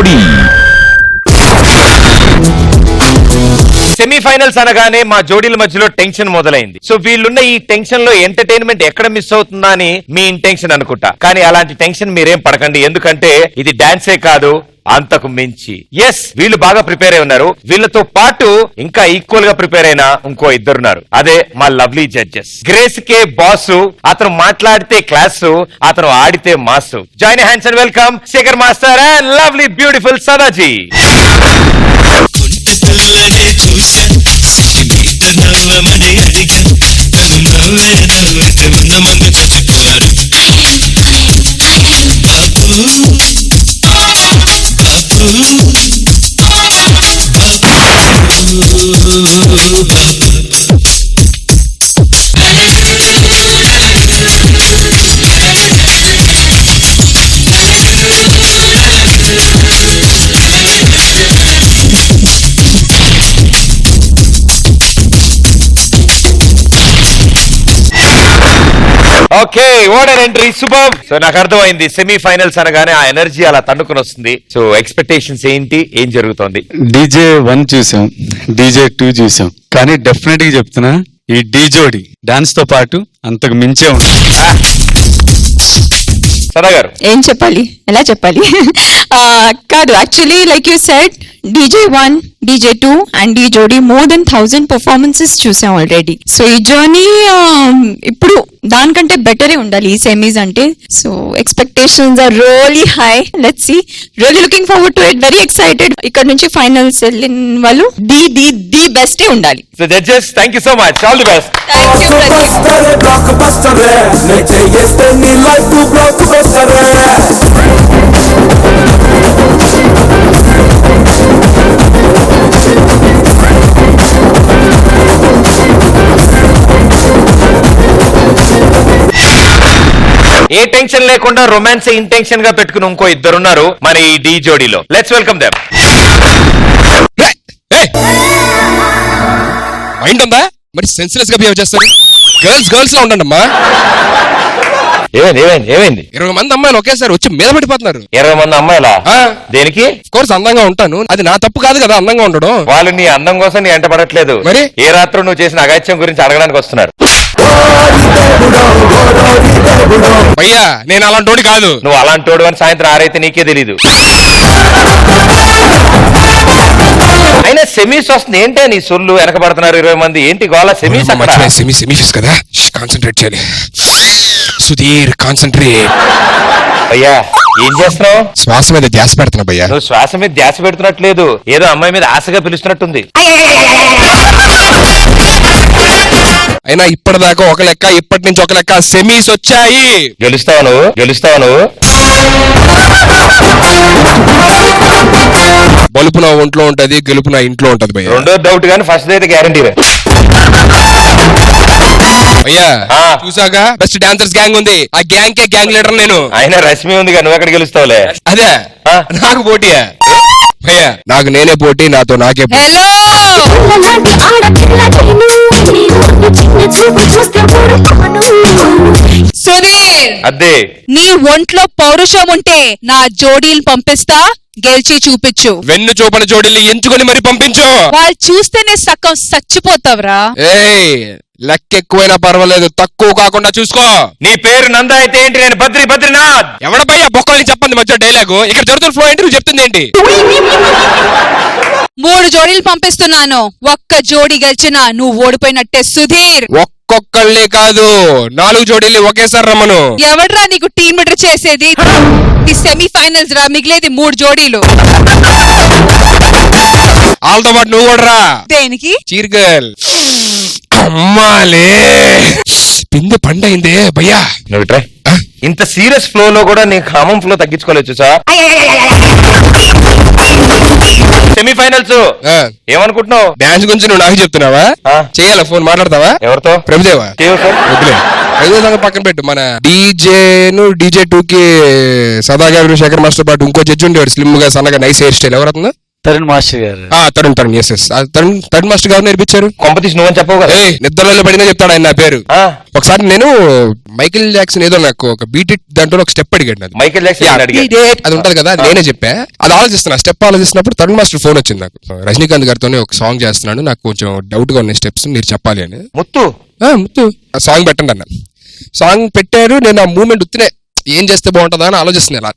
జోడీ. సెమీఫైనల్స్ అనగానే మా జోడీల మధ్యలో టెన్షన్ మొదలైంది. సో వీళ్ళున్న ఈ టెన్షన్లో ఎంటర్టైన్మెంట్ ఎక్కడ మిస్ అవుతుందా అని మీ ఇంటెన్షన్ అనుకుంటా. కానీ అలాంటి టెన్షన్ మీరేం పడకండి. ఎందుకంటే ఇది డాన్సే కాదు. అంతకు మించి. ఎస్ వీళ్ళు బాగా ప్రిపేర్ అయి ఉన్నారు. వీళ్ళతో పాటు ఇంకా ఈక్వల్గా ప్రిపేర్ అయిన ఇంకో ఇద్దరున్నారు. అదే మా లవ్లీ జడ్జెస్ గ్రేస్ కే బాసు అతను మాట్లాడితే క్లాస్ అతను ఆడితే mass join hands and welcome Shekhar master and lovely beautiful Sadaji కొంటె you okay order entry super so నాకు అర్థమైంది సెమీ ఫైనల్స్ అనగానే ఆ ఎనర్జీ అలా తన్నుకుని వస్తుంది. సో ఎక్స్పెక్టేషన్స్ ఏంటి ఏం జరుగుతోంది? డీజే వన్ చూసాం డీజే టూ చూసాం. కానీ డెఫినెట్గా చెప్తున్నా ఈ డీ జోడి డాన్స్తో పాటు అంతకు మించే ఉంది సదా గారు. ఏం చెప్పాలి? ఎలా చెప్పాలి? కాదు actually like you said DJ one DJ two and ఈ జోడీ మోర్ దెన్ థౌజండ్ పర్ఫార్మెన్సెస్ చూసాం ఆల్రెడీ సో ఈ జర్నీ ఇప్పుడు దానికంటే బెటరే ఉండాలి ఈ సెమీస్ అంటే. So expectations are really high let's see really looking forward to it very excited ఇక్కడ నుంచి ఫైనల్స్ వెళ్ళిన వాళ్ళు ది ది ది బెస్టే ఉండాలి. So judges thank you so much all the best thank you Blockbuster, blockbuster, నేను చేస్తే నీ life blockbuster. ఏ టెన్షన్ లేకుండా రొమాన్స్ ఇంటెన్షన్గా పెట్టుకుని ఇంకో ఇద్దరున్నారు మన ఈ డీ జోడీలో. లెట్స్ వెల్కమ్ దెమ్ మైండ్ ఉందా? మరి సెన్సిలెస్గా బిహేవ్ చేస్తారు. గర్ల్స్ గర్ల్స్ లా ఉండండి అమ్మా ఏమైంది ఏమైంది ఏమైంది? ఇరవై మంది అమ్మాయిలు ఒకేసారి వచ్చి మీద పడిపోతున్నారు. ఇరవై మంది అమ్మాయిలా? ఆ. దేనికి? కోర్స్ అందంగా ఉంటాను. అది నా తప్పు కాదు కదా అందంగా ఉండడం. వాళ్ళు నీ అందం కోసం నీ ఎంట పడట్లేదు. మరి? ఏ రాత్రి నువ్వు చేసిన అగాత్యం గురించి అడగడానికి వస్తున్నారు. భయ్యా నేను అలాంటి కాదు. నువ్వు అలాంటి అని సాయంత్రం ఆరైతే నీకే తెలీదు. అయినా సెమీస్ వస్తుంది. ఏంటే నీ సొల్లు వెనకబడుతున్నారు ఇరవై మంది? ఏంటి గోళ సెమీస్ అక్కడ? సెమీ సెమీఫిస్ కదా? కాన్సన్ట్రేట్ చేయాలి సుధీర్ కాన్సన్ట్రేట్ అయ్యా ఏం చేస్తున్నావు? శ్వాస మీద ధ్యాస పెడుతున్నా భయ్యా. నువ్వు శ్వాస మీద ధ్యాస పెడుతున్నట్లేదు. ఏదో అమ్మాయి మీద ఆశగా పిలుస్తున్నట్టుంది. అయినా ఇప్పటిదాకా ఒక లెక్క ఇప్పటి నుంచి ఒక లెక్క సెమీస్ వచ్చాయి. గెలుస్తావు నువ్వు? గెలుస్తావు నువ్వు? బలుపు నా ఒంట్లో ఉంటది గెలుపు నా ఇంట్లో ఉంటది భయ్యా. రెండో డౌట్ కానీ ఫస్ట్ అయితే గ్యారంటీ భయ్యా ఆ. చూసాక బెస్ట్ డాన్సర్స్ గ్యాంగ్ ఉంది. ఆ గ్యాంగ్ కే గ్యాంగ్ లీడర్ నేను. అయినా రష్మి ఉంది కానీ నువ్వు ఎక్కడ గెలుస్తావులే? అదే. ఆ. నాకు పోటీయా? భయ్యా నాకు నేనే పోటీ నాతో నాకే పోటీ. హలో సుధీర్ అదే నీ ఒంట్లో పౌరుషం ఉంటే నా జోడీలు పంపిస్తా గెలిచి చూపించు వెన్ను చూపని జోడీల్ని ఎంచుకొని మరి పంపించు వాళ్ళు చూస్తేనే సగం చచ్చిపోతావురా ఏయ్ లెక్క ఎక్కువైనా పర్వాలేదు తక్కువ కాకుండా చూసుకో నీ పేరు నంద అయితే ఏంటి నేను బద్రి బద్రీనాథ్ ఎవడ భయ్యా బొక్కల్ని చెప్పండి మధ్య డైలాగు ఇక్కడ జరుగుతున్న ఫ్లో ఏంటి నువ్వు చెప్తుంది ఏంటి మూడు జోడీలు పంపిస్తున్నాను. ఒక్క జోడీ గెలిచిన నువ్వు ఓడిపోయినట్టే సుధీర్. ఒక్కొక్కళ్ళే కాదు. నాలుగు జోడీలు ఒకేసారి రమ్మను. ఎవడ్రా నీకు టీమ్ లీడర్ చేసేది? ఈ సెమీఫైనల్స్ రా మిగిలేది మూడు జోడీలు. వాళ్ళతో పాటు నువ్వు కూడా రా. దేనికి? Cheer girl. అమ్మాలే. పిండి పండైందే భయ్యా. నువ్వు ట్రై ఇంత సీరియస్ ఫ్లో లో కూడా నీ కామం ఫ్లో తగ్గించుకోలేదు సార్ సెమీఫైనల్స్. ఏమనుకుంటున్నావు? డాన్స్ గురించి నువ్వు నాకు చెప్తున్నావా. చేయాలా ఫోన్ మాట్లాడతావా? ఎవరితో? ప్రభుదేవా? చేయవు సార్. వద్దులే. ప్రభుదేవ సంగతి పక్కన పెట్టు మన డీజే ను డీజే టూ కి సదా గారు శేఖర్ మాస్టర్ పాటు ఇంకో జడ్జి ఉండేవాడు స్లిమ్గా సన్నగా నైస్ హెయిర్ స్టైల్ ఎవరన్నా తరుణ్ మాస్టర్ గారు. ఆ Tarun Tarun yes yes Tarun Tarun master గారు నేర్పించారు. కొంపతీసి నువ్వని చెప్పవు కదా. నిద్రలో పడినా చెప్తాడు ఆయన నా పేరు. ఆ. ఒకసారి నేను మైకిల్ జాక్సన్ ఏదో నాకు ఒక బీట్ దాంట్లో ఒక స్టెప్ అడిగాడు నాకు మైకేల్ జాక్సన్ అడిగాడు. అది ఉంటది కదా అది నేనే చెప్పా. అది ఆలోచిస్తున్నా స్టెప్ ఆలోచిస్తున్నప్పుడు తరుణ్ మాస్టర్ ఫోన్ వచ్చింది నాకు. రజనీకాంత్ గారితోనే ఒక సాంగ్ చేస్తున్నాను నాకు కొంచెం డౌట్గా ఉన్నాయి స్టెప్స్ మీరు చెప్పాలి అని. ముత్తు. ముత్తు. సాంగ్ పెట్టండి అన్న. సాంగ్ పెట్టారు నేను ఆ మూమెంట్ ఉత్తినే ఏం చేస్తే బాగుంటుందా అని ఆలోచిస్తున్నా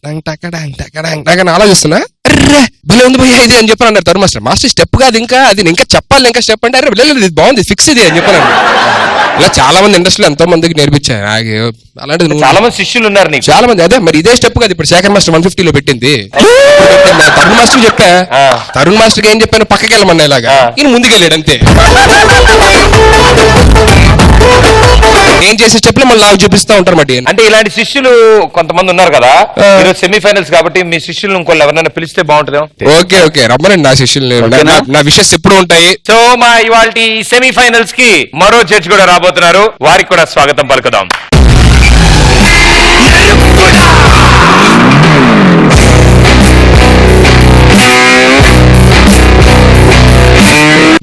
అని ఆలోచిస్తున్నా. అర్రే భలే ఉంది భయ్యా ఇది అని చెప్పాను అన్నారు తరుణ్ మాస్టర్ మాస్టర్ స్టెప్ కాదు ఇంకా అది ఇంకా చెప్పాలి ఇంకా స్టెప్ అంటే అరే లేదు, ఇది బాగుంది ఫిక్స్ ఇది అని చెప్పాను ఇలా చాలా మంది ఇండస్ట్రీలో ఎంతో మందికి నేర్పించారు నాకు అలాంటిది నువ్వు- చాలా మంది శిష్యులు ఉన్నారు నీకు చాలా మంది అదే మరి ఇదే స్టెప్ కదా ఇప్పుడు శేఖర్ మాస్టర్ వన్ ఫిఫ్టీలో పెట్టింది పెట్టింది. తరుణ్ మాస్టర్ చెప్పా. తరుణ్ మాస్టర్ ఏం చెప్పాను పక్కకి వెళ్ళమన్నా ఇలాగా. ఈయన ముందుకెళ్ళాడు అంతే నేను చేసే స్టెప్లు మళ్ళీ నాకు చూపిస్తా ఉంటారు మరి అంటే ఇలాంటి శిష్యులు కొంతమంది ఉన్నారు కదా. ఈరోజు సెమీఫైనల్స్ కాబట్టి మీ శిష్యులను ఇంకోళ్ళు ఎవరైనా పిలిస్తే బాగుంటుందేమో? Okay okay. రమ్మనండి నా శిష్యుల్ని నా- నా- నా విషెస్ ఎప్పుడు ఉంటాయి. సో మా ఇవాళ సెమీఫైనల్స్కి మరో జడ్జ్ కూడా రాబోతున్నారు. వారికి కూడా స్వాగతం పలుకుదాం.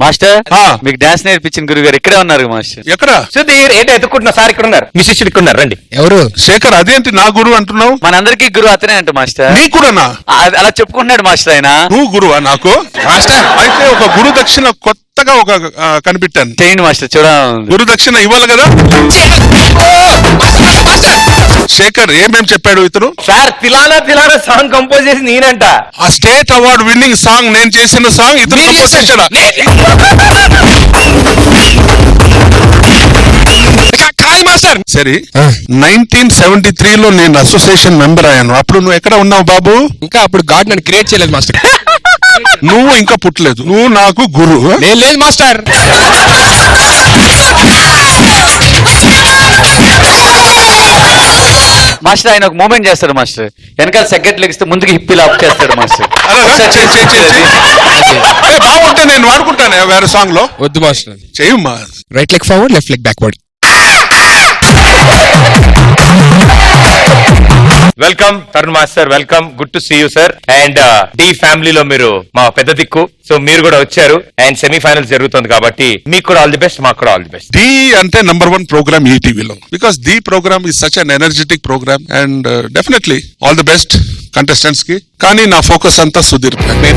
మాస్టర్ ఆ. మీకు డాన్స్ నేర్పించిన గురువు గారు ఇక్కడే ఉన్నారు మాస్టర్. ఎక్కడ? సుధీర్ ఏంటో ఎత్తుకుంటున్నా సార్ ఇక్కడ ఉన్నారు. మీ శిష్యుడు ఇక్కడ ఉన్నారు రండి. ఎవరు? శేఖర్ అదేంటి నా గురువు అంటున్నావు? మనందరికీ గురువు అతనే అంట మాస్టర్. నీ కూడానా అది అలా చెప్పుకుంటున్నాడు మాస్టర్ ఆయన. నువ్వు గురువా నాకు? మాస్టర్. అయితే ఒక గురు దక్షిణ కొత్తగా ఒక ఆ, కనిపెట్టాను. చేయండి మాస్టర్ చూడ గురు దక్షిణ ఇవ్వాలి కదా? శేఖర్ ఏమేం చెప్పాడు ఇతను? Sir Thillana Thillana song compose చేసి నేనంట. ఆ స్టేట్ అవార్డ్ విన్నింగ్ సాంగ్ నేను చేసిన సాంగ్ ఇతను కంపోజ్ మాస్టర్ సరే. నైన్టీన్ సెవెంటీ త్రీ లో నేను అసోసియేషన్ మెంబర్ అయ్యాను. అప్పుడు నువ్వు ఎక్కడ ఉన్నావు బాబు? ఇంకా అప్పుడు గాడ్ నన్ను క్రియేట్ చేయలేదు మాస్టర్. నువ్వు ఇంకా పుట్టలేదు. నువ్వు నాకు గురు నేను లేదు మాస్టర్. మాస్టర్ ఆయన ఒక మూమెంట్ చేస్తాడు మాస్టర్. వెనకాల సెగ్గట్లు లెగిస్తే ముందుకు హిప్పిలా అప్ చేస్తాడు మాస్టర్. బాగుంటే నేను వాడుకుంటాను వేరే సాంగ్లో? వద్దు master. చెయ్యమ్మా. Right leg forward left leg backward welcome Tarun master welcome good to see you sir and the ఫ్యామిలీలో మీరు మా పెద్ద దిక్కు. సో మీరు కూడా వచ్చారు. అండ్ సెమీఫైనల్ జరుగుతుంది కాబట్టి మీకు కూడా ఆల్ ది బెస్ట్ మాకు కూడా ఆల్ ది బెస్ట్ ది అంటే నంబర్ వన్ ప్రోగ్రామ్ ఈ టీవీలో because the program is such an energetic program and definitely all the best కంటెస్టెంట్స్కి. కానీ నా ఫోకస్ అంతా సుధీర్ బాబు? లేదు